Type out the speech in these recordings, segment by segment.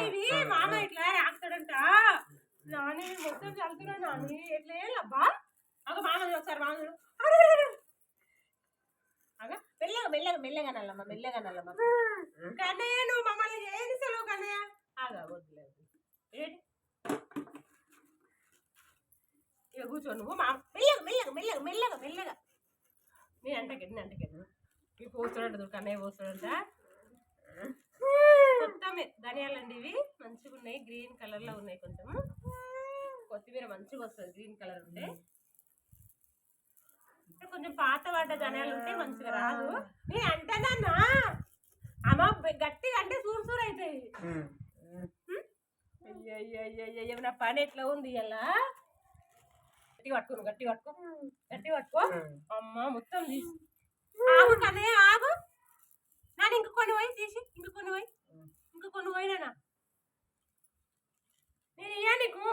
ఇవి మామ ఇట్లా రాస్తాడంట. నాని మొత్తం చదువుతున్నా నాని. ఎట్లా అబ్బా? ఒక మామ ఒకసారి మామ. అగ మెల్లగా మెల్లగా మెల్లగా నల్లమ్మ మెల్లగా నల్లమ్మ. కన్నయ్య నువ్వు మమ్మల్ని ఏది సెలవు కన్నయ్య? ఆగా వద్దులేదు ఏంటి? ఇక కూర్చో నువ్వు మా మెల్లగా మెల్లగా మెల్లగా మెల్లగా మెల్లగా. నేను అంటకెట్టు నేను అంటకెట్టు ఇవి పోస్తాడంట కన్నయ్య పోస్తాడంట మొత్తమే ధనియాలండి ఇవి. మంచిగా ఉన్నాయి. గ్రీన్ కలర్లో ఉన్నాయి కొంచెం కొత్తిమీర మంచిగా వస్తుంది. గ్రీన్ కలర్ ఉంటే. కొంచెం పాత పడ్డ ధనియాలు ఉంటే మంచిగా రాదు. నీ అంటేనన్నా అమ్మ గట్టిగా అంటే సూరు సూరు అవుతాయి అయ్యయ్యయ్యయ్య, నా పని ఎట్లా ఉంది ఇలా గట్టి పట్టుకో గట్టి పట్టుకో గట్టి పట్టుకో అమ్మ మొత్తం తీసి ఆగు కదే ఆగు నాన్న ఇంక కొన్ని పోయి తీసి ఇంక కొన్ని పోయి ఇంక కొన్ని పోయినా నేను ఇయ్యా నీకు!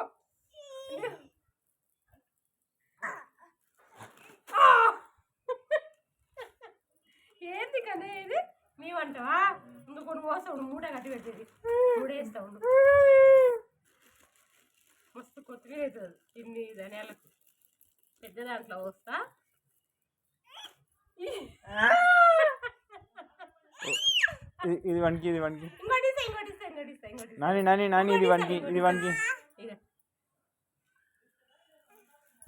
ఏంది కదే ఇది? మేమంటావా ఇంక కొన్ని పోస్తావు మూట కట్టి పెట్టేది. మూడేస్తావు మస్తు కొత్తగా అవుతుంది ఇన్ని ధనియాలకు. పెద్ద దాంట్లో వస్తా ఇది- ఇది వన్కి ఇది వన్కి నాని నాని నాని ఇది వన్కి ఇది వన్కి.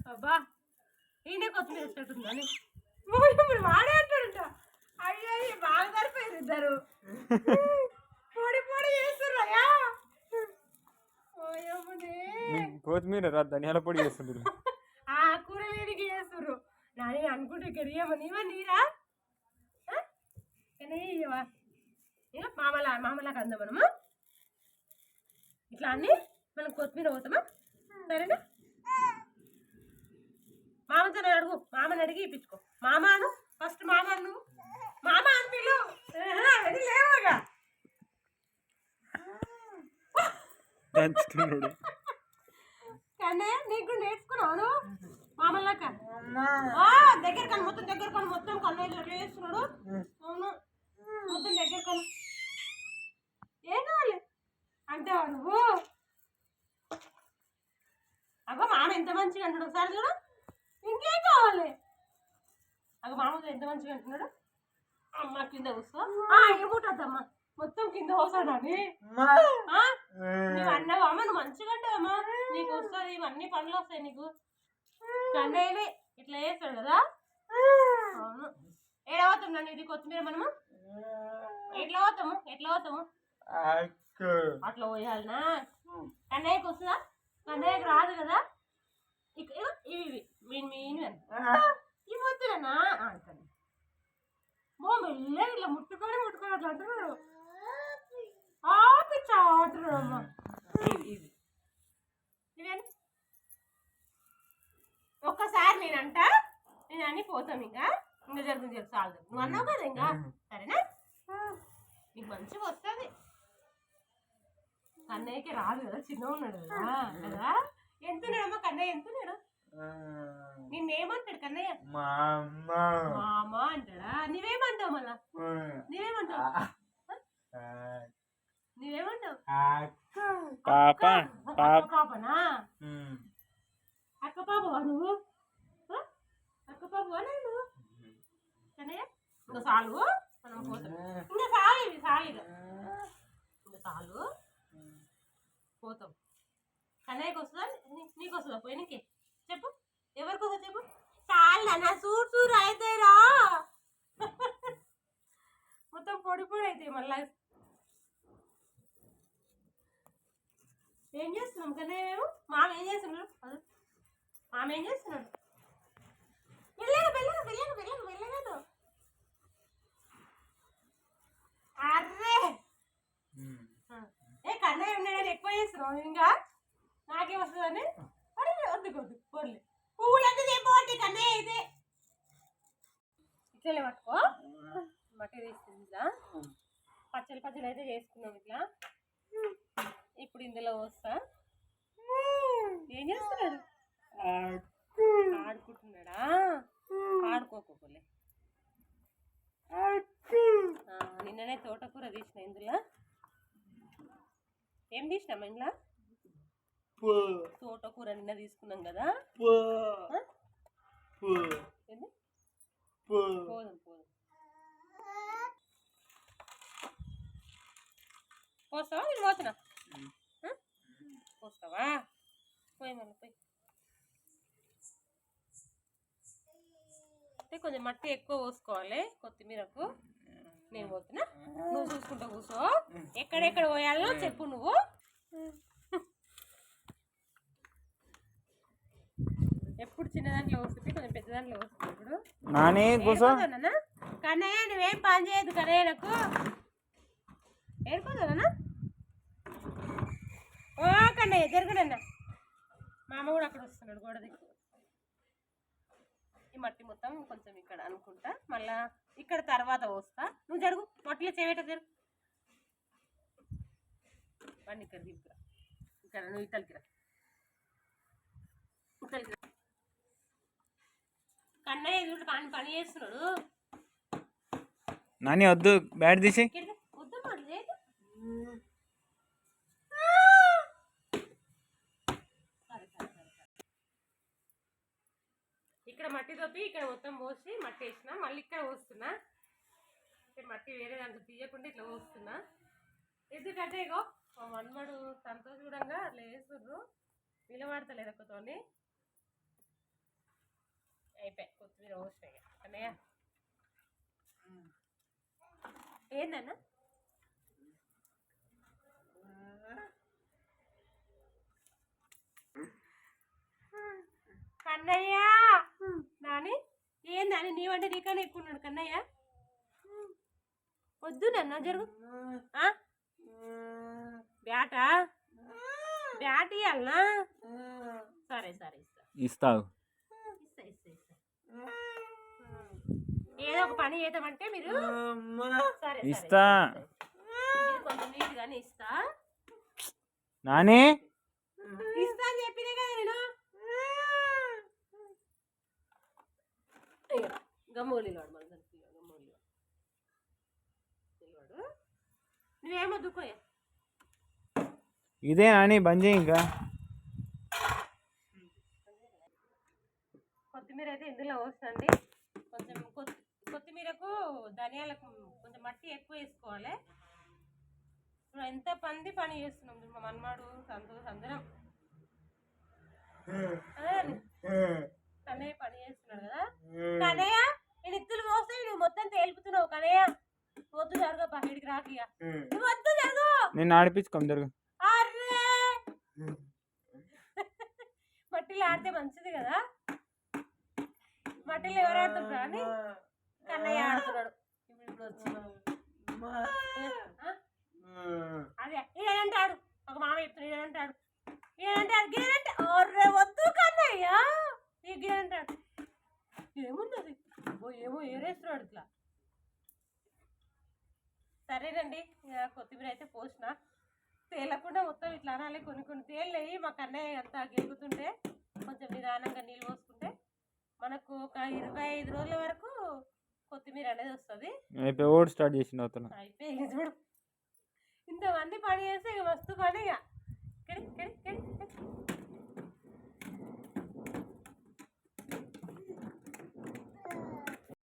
అబ్బా ఈయన కొత్తిమీర వేసినట్టుందా అని ఇప్పుడు వాడే అంటాడంట అయ్యో అయ్యో, బాగా సరిపోయారు ఇద్దరు. పొడి పొడి చేస్తున్నాయా ఓయమ్మనే కొత్తిమీర రా ధనియాల పొడి చేస్తుండ్రు ఆ కూర వేడికి చేస్తుర్రు. నాని అనుకుంటే నీవా నీరా? కానీ ఇక మామలా మామలాగా అందా మనము. ఇట్లా అన్ని మనం కొత్తిమీర పోతామా? సరేనా? మామతో అడుగు. మామని అడిగి ఇప్పించుకో. మామాను ఫస్ట్ మామను మామ అని పిలు. అది లేవగా దంచుతున్నాడు. కానీ నీకు నేర్చుకున్నావు మామల్లాక ఆ, దగ్గర కను మొత్తం దగ్గర కను మొత్తం కన్నయ్య ఎట్లా చేస్తున్నాడు. అవును? మొత్తం దగ్గర కను ఏం కావాలి అంటావా నువ్వు అగో మామ ఎంత మంచిగా అంటాడు ఒకసారి చూడు. ఇంకేం కావాలి? అగో మామ ఎంత మంచిగా అంటున్నాడు. అమ్మ కింద కూర్చో. ఏముంటుందమ్మా మొత్తం కింద ఆ? నువ్వు అన్నావు? అమ్మ నువ్వు మంచిగా అంటావమ్మా. నీకు వస్తుంది ఇవన్నీ పనులు వస్తాయి నీకు. కన్నయ్యనే ఇట్లా చేస్తాడు కదా? అవును. నన్ను ఇది కొత్తిమీర మనము? ఎట్లా పోతాము? ఎట్లా పోతాము? అట్లా పోయాలనా? కన్నయ్యకి వస్తుందా? కన్నయ్యకి రాదు కదా? ఇక ఇగో ఇవి. మీన్ మీన్ ఇవి వద్దులేనా అంటాను బో మెల్లగా ఇట్లా ముట్టుకొని ముట్టుకొని అట్లా అంటున్నాడు ఆపిచ్చా అమ్మ. ఇవేనా ఒక్కసారి నేనంట నేను అని పోతాం ఇంకా. ఇంకా జరుగుతుంది చెప్పు చాలు నువ్వు అన్నావు కదా ఇంకా. సరేనా? నీకు మంచిగా వస్తుంది. కన్నయ్యకి రాదు కదా చిన్న ఉన్నాడు కదా కదా? ఎంతున్నాడమ్మా కన్నయ్య ఎంతున్నాడు నిన్నేమంటాడు కన్నయ్య? మా అమ్మ. మామ అంటాడా? నీవేమంటావు మళ్ళా? నీవేమంటావు? నీవేమంటావు? పాప. పాపనా? అక్క పాపవా నువ్వు? అక్క పాపవా నువ్వు? కన్నయ్య ఇంకా చాలు? మనం పోతాం ఇంకా చాలు ఇవి చాలు ఇక ఇంకా చాలు? పోతాం. కన్నయ్యకి వస్తుందా నీ- నీకు వస్తుందా పోయినకి చెప్పు. ఎవరికి వస్తుందా చెప్పు? చాలు నా సూర్ సూర్ అయితేరా? మొత్తం పొడి పొడి అవుతాయి మళ్ళా. ఏం చేస్తున్నాం కన్నయ్య మేము? మామ ఏం చేస్తున్నాడు. మామ ఏం చేస్తున్నాడు? మెల్లగా మెల్లగా మెల్లగా మెల్లగా తో. అర్రే. ఏ కన్నయ్య ఉన్నాడని ఎక్కువ చేస్తున్నావు ఇంకా? నాకే వస్తుందని అరే వద్దు పోర్లే పువ్వులంతా చెప్పబట్టి కన్నయ్య అయితే. ఇట్లనే పట్టుకో. మట్టి తీస్తుందా పచ్చడి పచ్చడి అయితే చేసుకున్నాం ఇట్లా. ఇప్పుడు ఇందులో వస్తా ఏం చేస్తున్నాడు ఆడుకుంటున్నాడా? ఆడుకోకోలే నిన్ననే తోటకూర తీసిన ఇందులో. ఏం తీసినాం ఇంట్లో తోటకూర నిన్న తీసుకున్నాం కదా? పోదాం పోదాం. పోస్తావా? నేను పోతున్నా? పోస్తావా? పోయి మళ్ళీ పోయి. అంటే కొంచెం మట్టి ఎక్కువ పోసుకోవాలి కొత్తిమీరకు. నేను పోతున్నా. నువ్వు చూసుకుంటా కూర్చో. ఎక్కడెక్కడ పోయాలో చెప్పు నువ్వు. చిన్న దాంట్లో వస్తుంది కొంచెం పెద్ద దాంట్లో వస్తుంది ఇప్పుడు. నాని ఏడుకోదన్నా కన్నయ్య నువ్వేం పని చేయదు కన్నయ్య నాకు ఏడుకోదన్నా ఓ కన్నయ్య జరగనన్నా. మామ కూడా అక్కడ వస్తున్నాడు గోడ దిక్కు ఈ మట్టి మొత్తం కొంచెం ఇక్కడ అనుకుంటా. మళ్ళా ఇక్కడ తర్వాత పోస్తా. నువ్వు జరుగు మట్టిలో చేవేట జరుగు. వాడిని ఇక్కడ దిక్కురా ఇక్కడ నువ్వు ఇతలికి రా. ఇతలికి కన్నయ్య చూడు పని పని చేస్తున్నాడు. నాని వద్దు బ్యాట్ తీసి. ఇక్కడ వద్దు లేదు. మట్టి తప్పి ఇక్కడ మొత్తం పోసి మట్టి వేసిన మళ్ళీ ఇక్కడ పోస్తున్నా. ఇక్కడ మట్టి వేరే దాంట్లో తీయకుండా ఇట్లా పోస్తున్నా. ఎందుకంటే ఇగో మా మన్మడు సంతోష్ చూడంగా అట్లా వేస్తుండ్రు నిలబడతలేదు ఒకతోని అయిపోయి కొత్తిమీర పోసినాయి అన్నయ్య? ఏందన్నా? కన్నయ్య! నాని? ఏందని నీ వంట నీకన్నా ఎక్కువ ఉన్నాడు కన్నయ్య? వద్దు నన్న జరుగు? బ్యాటా? బ్యాట్ ఇవ్వాలనా సరే సరే ఇస్తా ఇస్తా ఇస్తా. ఏదో ఒక పని చేద్దామంటే మీరు సరే ఇస్తా. ఇది కొంచెం ఇస్తా. నాని? ఇస్తా అని చెప్పినే కదా నేను. నిలవాడు నువ్వేమో దుక్కోయా ఇదే నాని బంద్ చేయి ఇంకా. కొత్తిమీర అయితే ఇందులో పోసండి కొంచెం కొత్తి- కొత్తిమీరకు ధనియాలకు కొంచెం మట్టి ఎక్కువ వేసుకోవాలి. ఇప్పుడు ఎంత పంది పని చేస్తున్నాం మా మన్మాడు సంతోష్ అందరం. కన్నయ్య పని చేస్తున్నాడు కదా. కన్నయ్య నేను ఇత్తులు పోస్తే నువ్వు మొత్తం తేలుపుతున్నావు కన్నయ్య వద్దు జరగ బయటికి రాకియా నువ్వు వద్దు జరుగు నేను ఆడిపించుకోం జరుగు మట్టిలో ఆడితే మంచిది కదా. మట్టిలో ఎవరు ఆడుతుంటారు అని కన్నయ్య ఆడుతున్నాడు. ఇప్పుడు ఇప్పుడు వచ్చి? అదే ఈయనంటాడు ఒక మామ చెప్తున్నాడు ఈయనంటాడు ఈయనంటాడు గిరంటే ఒర్రే వద్దు కన్నయ్య. ఈ గిరంటాడు ఏముంది ఓ ఏమో ఏరేస్తున్నాడు ఇట్లా. సరేనండి ఇక కొత్తిమీర అయితే పోసిన. తేలకుండా మొత్తం ఇట్లా అనాలి కొన్ని కొన్ని తేలినాయి మా కన్నయ్య అంతా గెలుగుతుంటే కొంచెం నిదానంగా నీళ్ళు పోసుకుంటే మనకు ఒక ఇరవై ఐదు రోజుల వరకు కొత్తిమీర అనేది వస్తుంది. అయిపోయి ఓడి స్టార్ట్ చేసిన అవుతున్నా అయిపోయి చూడు. ఇంతమంది పని చేస్తే ఇక మస్తు పని ఇక.